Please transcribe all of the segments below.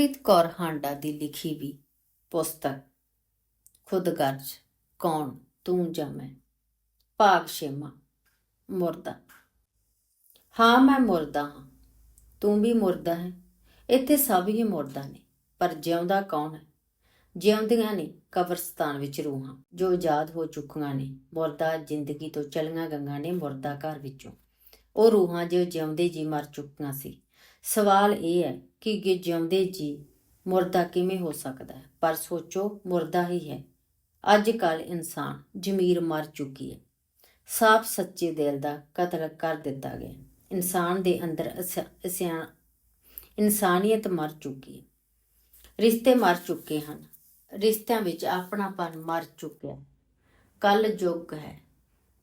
ਹਰਪ੍ਰੀਤ ਕੌਰ ਹਾਂਡਾ ਦੀ ਲਿਖੀ ਵੀ ਪੁਸਤਕ। ਖੁਦਗਰਜ਼ ਕੌਣ, ਤੂੰ ਜਾਂ ਮੈਂ? ਭਾਗ ਛੇਵਾਂ, ਮੁਰਦਾ। ਹਾਂ, ਮੈਂ ਮੁਰਦਾ ਹਾਂ। ਤੂੰ ਵੀ ਮੁਰਦਾ ਹੈ। ਇੱਥੇ ਸਭ ਹੀ ਮੁਰਦਾ ਨੇ, ਪਰ ਜਿਉਂਦਾ ਕੌਣ ਹੈ? ਜਿਉਂਦੀਆਂ ਨੇ ਕਬਰਸਤਾਨ ਵਿੱਚ ਰੂਹਾਂ, ਜੋ ਆਜ਼ਾਦ ਹੋ ਚੁੱਕੀਆਂ ਨੇ। ਮੁਰਦਾ ਜ਼ਿੰਦਗੀ ਤੋਂ ਚਲੀਆਂ ਗੰਗਾ ਨੇ ਮੁਰਦਾ ਘਰ ਵਿੱਚੋਂ। ਉਹ ਰੂਹਾਂ ਜੋ ਜਿਉਂਦੇ ਜੀ ਮਰ ਚੁੱਕੀਆਂ ਸੀ। ਸਵਾਲ ਇਹ ਹੈ ਕਿ ਕਿ ਜਿਉਂਦੇ ਜੀ ਮੁਰਦਾ ਕਿਵੇਂ ਹੋ ਸਕਦਾ ਹੈ? ਪਰ ਸੋਚੋ, ਮੁਰਦਾ ਹੀ ਹੈ। ਅੱਜ ਕੱਲ ਇਨਸਾਨ ਜ਼ਮੀਰ ਮਰ ਚੁੱਕੀ ਹੈ। ਸਾਫ਼ ਸੱਚੇ ਦਿਲ ਦਾ ਕਤਲ ਕਰ ਦਿੱਤਾ ਗਿਆ। ਇਨਸਾਨ ਦੇ ਅੰਦਰ ਅਸਿਆ- ਅਸਿਆ- ਇਨਸਾਨੀਅਤ ਮਰ ਚੁੱਕੀ ਹੈ। ਰਿਸ਼ਤੇ ਮਰ ਚੁੱਕੇ ਹਨ। ਰਿਸ਼ਤਿਆਂ ਵਿੱਚ ਆਪਣਾਪਨ ਮਰ ਚੁੱਕਿਆ ਹੈ। ਕਲ ਯੁੱਗ ਹੈ।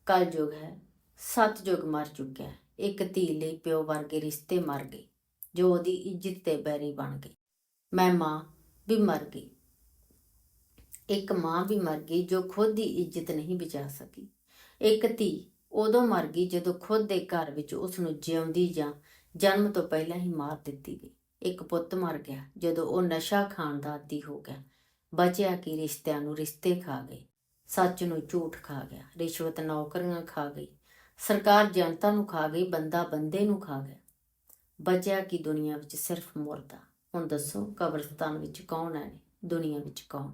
ਕਲ ਯੁੱਗ ਹੈ। ਸਤ ਯੁੱਗ ਮਰ ਚੁੱਕਿਆ ਇੱਕ ਧੀ ਲਈ ਪਿਓ ਵਰਗੇ ਰਿਸ਼ਤੇ ਮਰ ਗਏ। ਜੋ ਉਹਦੀ ਇੱਜ਼ਤ ਤੇ ਬੈਰੀ ਬਣ ਗਈ। ਮੈਂ ਮਾਂ ਵੀ ਮਰ ਗਈ। ਇੱਕ ਮਾਂ ਵੀ ਮਰ ਗਈ ਜੋ ਖੁਦ ਦੀ ਇੱਜ਼ਤ ਨਹੀਂ ਬਚਾ ਸਕੀ। ਇੱਕ ਧੀ ਉਦੋਂ ਮਰ ਗਈ ਜਦੋਂ ਖੁਦ ਦੇ ਘਰ ਵਿੱਚ ਉਸ ਨੂੰ ਜਿਉਂਦੀ ਜਾਂ ਜਨਮ ਤੋਂ ਪਹਿਲਾਂ ਹੀ ਮਾਰ ਦਿੱਤੀ ਗਈ। ਇੱਕ ਪੁੱਤ ਮਰ ਗਿਆ ਜਦੋਂ ਉਹ ਨਸ਼ਾ ਖਾਣ ਦਾ ਆਦੀ ਹੋ ਗਿਆ। ਬਚਿਆ ਕਿ ਰਿਸ਼ਤਿਆਂ ਨੂੰ ਰਿਸ਼ਤੇ ਖਾ ਗਏ। ਸੱਚ ਨੂੰ ਝੂਠ ਖਾ ਗਿਆ। ਰਿਸ਼ਵਤ ਨੌਕਰੀਆਂ ਖਾ ਗਈ। ਸਰਕਾਰ ਜਨਤਾ ਨੂੰ ਖਾ ਗਈ, ਬੰਦਾ ਬੰਦੇ ਨੂੰ ਖਾ ਗਿਆ। ਬਚਿਆ ਕਿ ਦੁਨੀਆ ਵਿੱਚ ਸਿਰਫ ਮੁਰਦਾ? ਹੁਣ ਦੱਸੋ, ਕਬਰਸਤਾਨ ਵਿੱਚ ਕੌਣ ਹੈ? ਦੁਨੀਆ ਵਿੱਚ ਕੌਣ?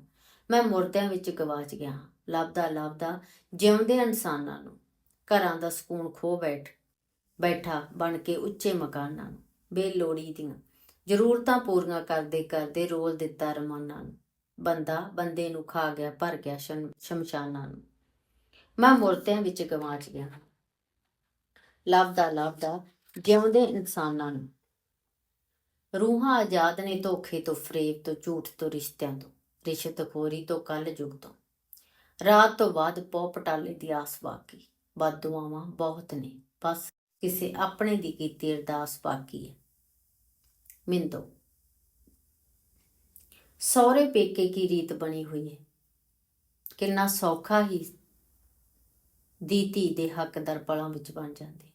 ਮੈਂ ਮੁਰਦਿਆਂ ਵਿੱਚ ਗਵਾਚ ਗਿਆ ਹਾਂ। ਲੱਭਦਾ ਲੱਭਦਾ ਜਿਉਂਦੇ ਇਨਸਾਨਾਂ ਨੂੰ, ਘਰਾਂ ਦਾ ਸਕੂਨ ਖੋ ਬੈਠ, ਬੈਠਾ ਬਣ ਕੇ ਉੱਚੇ ਮਕਾਨਾਂ ਨੂੰ, ਬੇਲੋੜੀ ਦੀਆਂ ਜ਼ਰੂਰਤਾਂ ਪੂਰੀਆਂ ਕਰਦੇ ਕਰਦੇ ਰੋਲ ਦਿੱਤਾ ਰਮਾਨਾਂ ਨੂੰ। ਬੰਦਾ ਬੰਦੇ ਨੂੰ ਖਾ ਗਿਆ, ਭਰ ਗਿਆ ਸ਼ਮ- ਸ਼ਮਸ਼ਾਨਾਂ ਨੂੰ। ਮੈਂ ਮੁਰਦਿਆਂ ਵਿੱਚ ਗਵਾਚ ਗਿਆ ਹਾਂ। ਲੱਭਦਾ ਲੱਭਦਾ ਜਿਉਂਦੇ ਇਨਸਾਨਾਂ ਨੂੰ। ਰੂਹਾਂ ਆਜ਼ਾਦ ਨੇ ਧੋਖੇ ਤੋਂ, ਫਰੇਬ ਤੋਂ, ਝੂਠ ਤੋਂ, ਰਿਸ਼ਤਿਆਂ ਤੋਂ ਰਿਸ਼ਤਖੋਰੀ ਤੋਂ ਕੱਲ ਯੁਗ ਤੋਂ। ਰਾਤ ਤੋਂ ਬਾਅਦ ਪੋ ਪਟਾਲੇ ਦੀ ਆਸ ਬਾਕੀ। ਬਦਦੁਆਵਾਂ ਬਹੁਤ ਨੇ, ਬਸ ਕਿਸੇ ਆਪਣੇ ਦੀ ਕੀਤੀ ਅਰਦਾਸ ਬਾਕੀ ਹੈ। ਮਿੰਦੋ ਸੌਰੇ ਪੇਕੇ ਕੀ ਰੀਤ ਬਣੀ ਹੋਈ ਹੈ? ਕਿੰਨਾ ਸੌਖਾ ਹੀ ਦੀਤੀ ਦੇ ਹੱਕਦਾਰ ਪਲਾਂ ਵਿੱਚ ਬਣ ਜਾਂਦੇ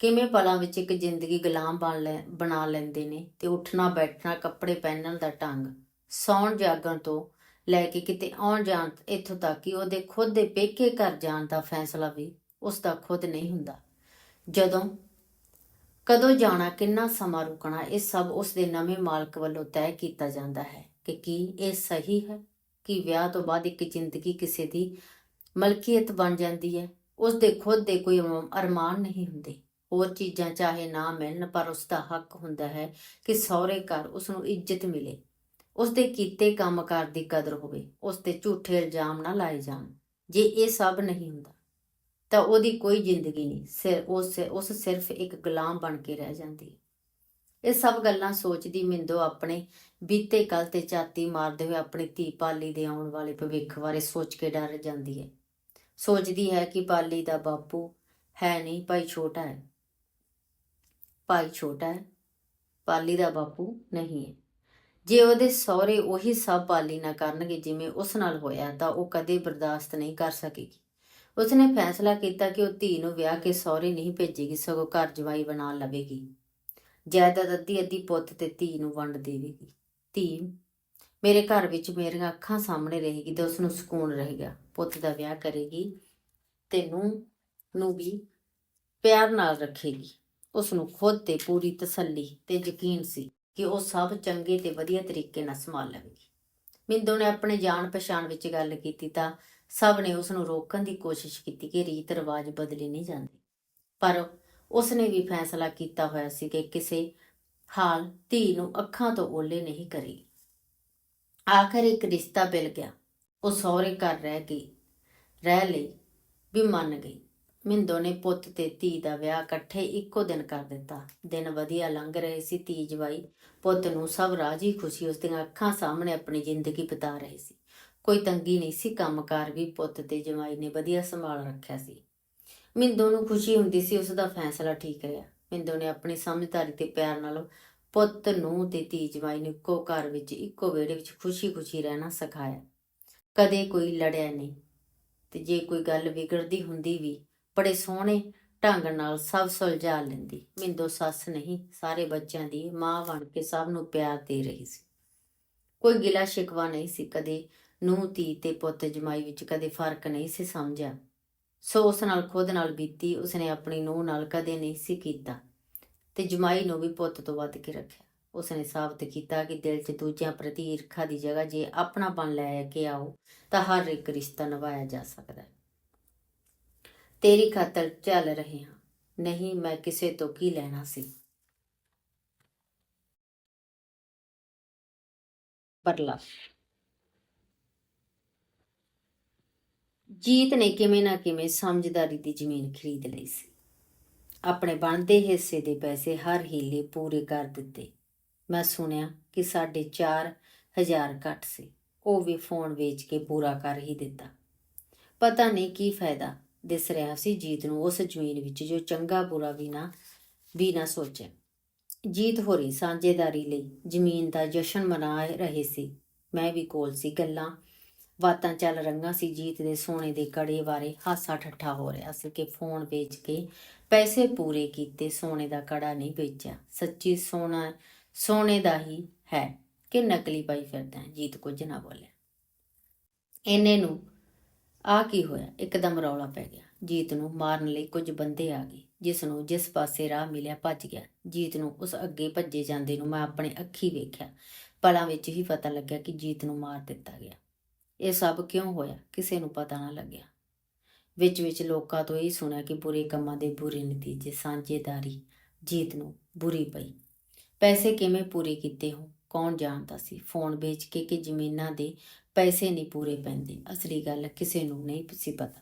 ਕਿਵੇਂ ਪਲਾਂ ਵਿੱਚ ਇੱਕ ਜ਼ਿੰਦਗੀ ਗੁਲਾਮ ਬਣ ਲੈ, ਬਣਾ ਲੈਂਦੇ ਨੇ ਤੇ ਉੱਠਣਾ, ਬੈਠਣਾ, ਕੱਪੜੇ ਪਹਿਨਣ ਦਾ ਢੰਗ ਸੌਣ ਜਾਗਣ ਤੋਂ ਲੈ ਕੇ ਕਿਤੇ ਆਉਣ ਜਾਣ ਇੱਥੋਂ ਤੱਕ ਕਿ ਉਹਦੇ ਖੁਦ ਦੇ ਪੇਕੇ ਘਰ ਜਾਣ ਦਾ ਫੈਸਲਾ ਵੀ ਉਸ ਦਾ ਖੁਦ ਨਹੀਂ ਹੁੰਦਾ। ਜਦੋਂ ਕਦੋਂ ਜਾਣਾ, ਕਿੰਨਾ ਸਮਾਂ ਰੁਕਣਾ, ਇਹ ਸਭ ਉਸ ਦੇ ਨਵੇਂ ਮਾਲਕ ਵੱਲੋਂ ਤੈਅ ਕੀਤਾ ਜਾਂਦਾ ਹੈ ਕਿ ਕੀ ਇਹ ਸਹੀ ਹੈ? ਕਿ ਵਿਆਹ ਤੋਂ ਬਾਅਦ ਇੱਕ ਜ਼ਿੰਦਗੀ ਕਿਸੇ ਦੀ ਮਲਕੀਅਤ ਬਣ ਜਾਂਦੀ ਹੈ? ਉਸ ਦੇ ਖੁਦ ਦੇ ਕੋਈ ਅਰਮਾਨ ਨਹੀਂ ਹੁੰਦੇ। ਹੋਰ ਚੀਜ਼ਾਂ ਚਾਹੇ ਨਾ ਮਿਲਣ, ਪਰ ਉਸ ਦਾ ਹੱਕ ਹੁੰਦਾ ਹੈ ਕਿ ਸਹੁਰੇ ਘਰ ਉਸ ਨੂੰ ਇੱਜ਼ਤ ਮਿਲੇ। ਉਸ ਦੇ ਕੀਤੇ ਕੰਮਕਾਰ ਦੀ ਕਦਰ ਹੋਵੇ ਉਸ ਤੇ ਝੂਠੇ ਇਲਜ਼ਾਮ ਨਾ ਲਾਏ ਜਾਣ। ਜੇ ਇਹ ਸਭ ਨਹੀਂ ਹੁੰਦਾ, ਤਾਂ ਉਹਦੀ ਕੋਈ ਜ਼ਿੰਦਗੀ ਨਹੀਂ। ਸਿਰ ਉਸ ਉਸ ਸਿਰਫ ਇੱਕ ਗੁਲਾਮ ਬਣ ਕੇ ਰਹਿ ਜਾਂਦੀ ਇਹ ਸਭ ਗੱਲਾਂ ਸੋਚਦੀ ਮਿੰਦੋ ਆਪਣੇ ਬੀਤੇ ਕੱਲ ਤੇ ਝਾਤੀ ਮਾਰਦੇ ਹੋਏ ਆਪਣੀ ਧੀ ਪਾਲੀ ਦੇ ਆਉਣ ਵਾਲੇ ਭਵਿੱਖ ਬਾਰੇ ਸੋਚ ਕੇ ਡਰ ਜਾਂਦੀ ਹੈ। ਸੋਚਦੀ ਹੈ ਕਿ ਪਾਲੀ ਦਾ ਬਾਪੂ ਹੈ ਨਹੀਂ, ਭਾਈ ਛੋਟਾ ਹੈ। ਭਾਈ ਛੋਟਾ ਹੈ, ਪਾਲੀ ਦਾ ਬਾਪੂ ਨਹੀਂ ਹੈ। ਜੇ ਉਹਦੇ ਸਹੁਰੇ ਉਹੀ ਸਭ ਪਾਲੀ ਨਾ ਕਰਨਗੇ ਜਿਵੇਂ ਉਸ ਨਾਲ ਹੋਇਆ, ਤਾਂ ਉਹ ਕਦੇ ਬਰਦਾਸ਼ਤ ਨਹੀਂ ਕਰ ਸਕੇਗੀ। ਉਸਨੇ ਫੈਸਲਾ ਕੀਤਾ ਕਿ ਉਹ ਧੀ ਨੂੰ ਵਿਆਹ ਕੇ ਸਹੁਰੇ ਨਹੀਂ ਭੇਜੇਗੀ, ਸਗੋਂ ਘਰ ਜਵਾਈ ਬਣਾ ਲਵੇਗੀ। ਜਾਇਦਾਦ ਅੱਧੀ ਅੱਧੀ ਪੁੱਤ ਤੇ ਧੀ ਨੂੰ ਵੰਡ ਦੇਵੇਗੀ। ਧੀ, ਮੇਰੇ ਘਰ ਵਿੱਚ ਮੇਰੀਆਂ ਅੱਖਾਂ ਸਾਹਮਣੇ ਰਹੇਗੀ ਤੇ ਉਸ ਨੂੰ ਸਕੂਨ ਰਹੇਗਾ। ਪੁੱਤ ਦਾ ਵਿਆਹ ਕਰੇਗੀ ਤੇ ਨੂੰ ਨੂੰ ਵੀ ਪਿਆਰ ਨਾਲ ਰੱਖੇਗੀ। ਉਸ ਨੂੰ ਖੁਦ ਤੇ ਪੂਰੀ ਤਸੱਲੀ ਤੇ ਯਕੀਨ ਸੀ ਕਿ ਉਹ ਸਭ ਚੰਗੇ ਤੇ ਵਧੀਆ ਤਰੀਕੇ ਨਾਲ ਸੰਭਾਲ ਲਵੇਗੀ। ਮਿੰਦੋ ਨੇ ਆਪਣੇ ਜਾਣ ਪਛਾਣ ਵਿੱਚ ਗੱਲ ਕੀਤੀ ਤਾਂ ਸਭ ਨੇ ਉਸ ਨੂੰ ਰੋਕਣ ਦੀ ਕੋਸ਼ਿਸ਼ ਕੀਤੀ ਕਿ ਰੀਤ ਰਿਵਾਜ ਬਦਲੇ ਨਹੀਂ ਜਾਂਦੇ। ਪਰ ਉਸ ਨੇ ਵੀ ਫੈਸਲਾ ਕੀਤਾ ਹੋਇਆ ਸੀ ਕਿ ਕਿਸੇ ਹਾਲ ਧੀ ਨੂੰ ਅੱਖਾਂ ਤੋਂ ਓਲੇ ਨਹੀਂ ਕਰੇਗੀ। ਆਖਰ ਇੱਕ ਰਿਸ਼ਤਾ ਮਿਲ ਗਿਆ। ਉਹ ਸਹੁਰੇ ਘਰ ਰਹਿ ਗਈ। ਰਹਿ ਲਈ ਵੀ ਮੰਨ ਗਈ। ਮਿੰਦੋ ਨੇ ਪੁੱਤ ਤੇ ਧੀ ਦਾ ਵਿਆਹ ਇਕੱਠੇ ਇੱਕੋ ਦਿਨ ਕਰ ਦਿੱਤਾ। ਦਿਨ ਵਧੀਆ ਲੰਘ ਰਹੇ ਸੀ ਧੀ ਜਵਾਈ ਪੁੱਤ ਨੂੰ ਸਭ ਰਾਜੀ ਖੁਸ਼ੀ, ਉਸ ਦੀਆਂ ਅੱਖਾਂ ਸਾਹਮਣੇ ਆਪਣੀ ਜ਼ਿੰਦਗੀ ਬਿਤਾ ਰਹੇ ਸੀ। ਕੋਈ ਤੰਗੀ ਨਹੀਂ ਸੀ, ਕੰਮਕਾਰ ਵੀ ਪੁੱਤ ਤੇ ਜਵਾਈ ਨੇ ਵਧੀਆ ਸੰਭਾਲ ਰੱਖਿਆ ਸੀ। ਮਿੰਦੋ ਨੂੰ ਖੁਸ਼ੀ ਹੁੰਦੀ ਸੀ, ਉਸ ਦਾ ਫੈਸਲਾ ਠੀਕ ਰਿਹਾ। ਮਿੰਦੋ ਨੇ ਆਪਣੀ ਸਮਝਦਾਰੀ ਤੇ ਪਿਆਰ ਨਾਲ ਪੁੱਤ ਨੂੰ ਤੇ ਧੀ ਜਵਾਈ ਨੂੰ ਇੱਕੋ ਘਰ ਵਿੱਚ, ਇੱਕੋ ਵਿਹੜੇ ਵਿੱਚ ਖੁਸ਼ੀ-ਖੁਸ਼ੀ ਰਹਿਣਾ ਸਿਖਾਇਆ। ਕਦੇ ਕੋਈ ਲੜਿਆ ਨਹੀਂ ਤੇ ਜੇ ਕੋਈ ਗੱਲ ਵਿਗੜਦੀ ਹੁੰਦੀ ਵੀ ਬੜੇ ਸੋਹਣੇ ਢੰਗ ਨਾਲ ਸਭ ਸੁਲਝਾ ਲੈਂਦੀ। ਮਿੰਦੋ ਸੱਸ ਨਹੀਂ, ਸਾਰੇ ਬੱਚਿਆਂ ਦੀ ਮਾਂ ਬਣ ਕੇ ਸਭ ਨੂੰ ਪਿਆਰ ਦੇ ਰਹੀ ਸੀ। ਕੋਈ ਗਿਲਾ ਸ਼ਿਕਵਾ ਨਹੀਂ ਸੀ, ਕਦੇ ਨੂੰਹ, ਧੀ ਤੇ ਪੁੱਤ ਜਮਾਈ ਵਿੱਚ ਕਦੇ ਫ਼ਰਕ ਨਹੀਂ ਸੀ ਸਮਝਿਆ। ਸੋ ਉਸ ਨਾਲ, ਖੁਦ ਨਾਲ ਬੀਤੀ, ਉਸਨੇ ਆਪਣੀ ਨੂੰਹ ਨਾਲ ਕਦੇ ਨਹੀਂ ਸੀ ਕੀਤਾ ਤੇ ਜਮਾਈ ਨੂੰ ਵੀ ਪੁੱਤ ਤੋਂ ਵੱਧ ਕੇ ਰੱਖਿਆ। ਉਸਨੇ ਸਾਬਤ ਕੀਤਾ ਕਿ ਦਿਲ 'ਚ ਦੂਜਿਆਂ ਪ੍ਰਤੀ ਈਰਖਾ ਦੀ ਜਗ੍ਹਾ ਜੇ ਆਪਣਾਪਨ ਲੈ ਕੇ ਆਓ, ਤਾਂ ਹਰ ਇੱਕ ਰਿਸ਼ਤਾ ਨਿਭਾਇਆ ਜਾ ਸਕਦਾ ਹੈ। ਤੇਰੀ ਖਾਤਰ ਚੱਲ ਰਹੇ ਹਾਂ। ਨਹੀਂ, ਮੈਂ ਕਿਸੇ ਤੋਂ ਕੀ ਲੈਣਾ ਸੀ? ਪਰਲਾ। ਜੀਤ ਨੇ ਕਿਵੇਂ ਨਾ ਕਿਵੇਂ ਸਮਝਦਾਰੀ ਦੀ ਜ਼ਮੀਨ ਖਰੀਦ ਲਈ ਸੀ। ਆਪਣੇ ਬਣਦੇ ਹਿੱਸੇ ਦੇ ਪੈਸੇ ਹਰ ਹੀਲੇ ਪੂਰੇ ਕਰ ਦਿੱਤੇ। ਮੈਂ ਸੁਣਿਆ ਕਿ ਸਾਡੇ 4000 ਘੱਟ ਸੀ। ਉਹ ਵੀ ਫੋਨ ਵੇਚ ਕੇ ਪੂਰਾ ਕਰ ਹੀ ਦਿੱਤਾ। ਪਤਾ ਨਹੀਂ ਕੀ ਫਾਇਦਾ। ਦਿਸ ਰਿਹਾ ਸੀ ਜੀਤ ਨੂੰ ਉਸ ਜ਼ਮੀਨ ਵਿੱਚ ਜੋ ਚੰਗਾ ਬੁਰਾ ਵੀ ਨਾ ਵੀ ਨਾ ਸੋਚਿਆ ਜੀਤ ਹੋਰੀ ਸਾਂਝੇਦਾਰੀ ਲਈ ਜ਼ਮੀਨ ਦਾ ਜਸ਼ਨ ਮਨਾ ਰਹੇ ਸੀ। ਮੈਂ ਵੀ ਕੋਲ ਸੀ। ਗੱਲਾਂ ਬਾਤਾਂ ਚੱਲ ਰਹੀਆਂ ਸੀ। ਜੀਤ ਦੇ ਸੋਨੇ ਦੇ ਕੜੇ ਬਾਰੇ ਹਾਸਾ ਠੱਠਾ ਹੋ ਰਿਹਾ ਸੀ ਕਿ ਫੋਨ ਵੇਚ ਕੇ ਪੈਸੇ ਪੂਰੇ ਕੀਤੇ, ਸੋਨੇ ਦਾ ਕੜਾ ਨਹੀਂ ਵੇਚਿਆ। ਸੱਚੀ ਸੋਨਾ, ਸੋਨੇ ਦਾ ਹੀ ਹੈ ਕਿ ਨਕਲੀ ਪਾਈ ਫਿਰਦਾ ਜੀਤ ਕੁਝ ਨਾ ਬੋਲਿਆ। ਇਹਨੇ ਨੂੰ ਆ ਕੀ ਹੋਇਆ? ਇੱਕਦਮ ਰੌਲਾ ਪੈ ਗਿਆ। ਜੀਤ ਨੂੰ ਮਾਰਨ ਲਈ ਕੁਝ ਬੰਦੇ ਆ ਗਏ। ਜਿਸ ਨੂੰ ਜਿਸ ਪਾਸੇ ਰਾਹ ਮਿਲਿਆ, ਭੱਜ ਗਿਆ। ਜੀਤ ਨੂੰ ਉਸ ਅੱਗੇ ਭੱਜੇ ਜਾਂਦੇ ਨੂੰ ਮੈਂ ਆਪਣੇ ਅੱਖੀ ਵੇਖਿਆ। ਪਲਾਂ ਵਿੱਚ ਹੀ ਪਤਾ ਲੱਗਿਆ ਕਿ ਜੀਤ ਨੂੰ ਮਾਰ ਦਿੱਤਾ ਗਿਆ। ਇਹ ਸਭ ਕਿਉਂ ਹੋਇਆ? ਕਿਸੇ ਨੂੰ ਪਤਾ ਨਾ ਲੱਗਿਆ। ਵਿੱਚ ਵਿੱਚ ਲੋਕਾਂ ਤੋਂ ਇਹ ਸੁਣਿਆ ਕਿ ਬੁਰੇ ਕੰਮਾਂ ਦੇ ਬੁਰੇ ਨਤੀਜੇ, ਸਾਂਝੇਦਾਰੀ ਜੀਤ ਨੂੰ ਬੁਰੀ ਪਈ। ਪੈਸੇ ਕਿਵੇਂ ਪੂਰੇ ਕੀਤੇ ਹੋ ਕੌਣ ਜਾਣਦਾ ਸੀ? ਫੋਨ ਵੇਚ ਕੇ ਕਿ ਜ਼ਮੀਨਾਂ ਦੇ ਪੈਸੇ ਨਹੀਂ ਪੂਰੇ ਪੈਂਦੇ। ਅਸਲੀ ਗੱਲ ਕਿਸੇ ਨੂੰ ਨਹੀਂ ਸੀ ਪਤਾ।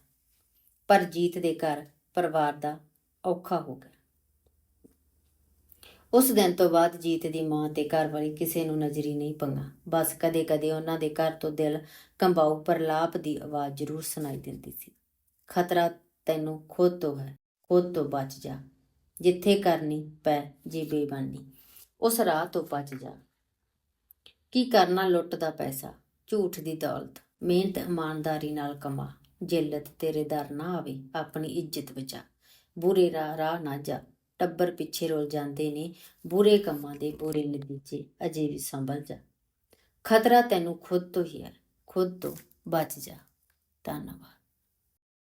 ਪਰ ਜੀਤ ਦੇ ਘਰ ਪਰਿਵਾਰ ਦਾ ਔਖਾ ਹੋ ਗਿਆ। ਉਸ ਦਿਨ ਤੋਂ ਬਾਅਦ ਜੀਤ ਦੀ ਮਾਂ ਤੇ ਘਰ ਵਾਲੀ ਕਿਸੇ ਨੂੰ ਨਜ਼ਰੀ ਨਹੀਂ ਪੰਗਾ। ਬਸ ਕਦੇ-ਕਦੇ ਉਹਨਾਂ ਦੇ ਘਰ ਤੋਂ ਦਿਲ ਕੰਬਾਊ ਪ੍ਰਲਾਪ ਦੀ ਆਵਾਜ਼ ਜ਼ਰੂਰ ਸੁਣਾਈ ਦਿੰਦੀ ਸੀ। ਖਤਰਾ ਤੈਨੂੰ ਖੁਦ ਤੋਂ ਹੈ, ਖੁਦ ਤੋਂ ਬਚ ਜਾ। ਜਿੱਥੇ ਕਰਨੀ ਪੈ, ਜੇ ਬੇਬਾਨੀ। ਉਸ ਰਾਹ ਤੋਂ ਬਚ ਜਾ। ਕੀ ਕਰਨਾ ਲੁੱਟ ਦਾ ਪੈਸਾ? ਝੂਠ ਦੀ ਦੌਲਤ, ਮਿਹਨਤ ਇਮਾਨਦਾਰੀ ਨਾਲ ਕਮਾ ਜਿੱਲਤ ਤੇਰੇ ਦਰ ਨਾ ਆਵੇ, ਆਪਣੀ ਇੱਜ਼ਤ ਬਚਾ। ਬੁਰੇ ਰਾਹ ਰਾਹ ਨਾ ਜਾ, ਟੱਬਰ ਪਿੱਛੇ ਰੁਲ ਜਾਂਦੇ ਨੇ, ਬੁਰੇ ਕੰਮਾਂ ਦੇ ਬੁਰੇ ਨਤੀਜੇ ਅਜੇ ਵੀ ਸੰਭਲ ਜਾ। ਖਤਰਾ ਤੈਨੂੰ ਖੁਦ ਤੋਂ ਹੀ ਹੈ, ਖੁਦ ਤੋਂ ਬਚ ਜਾ। ਧੰਨਵਾਦ।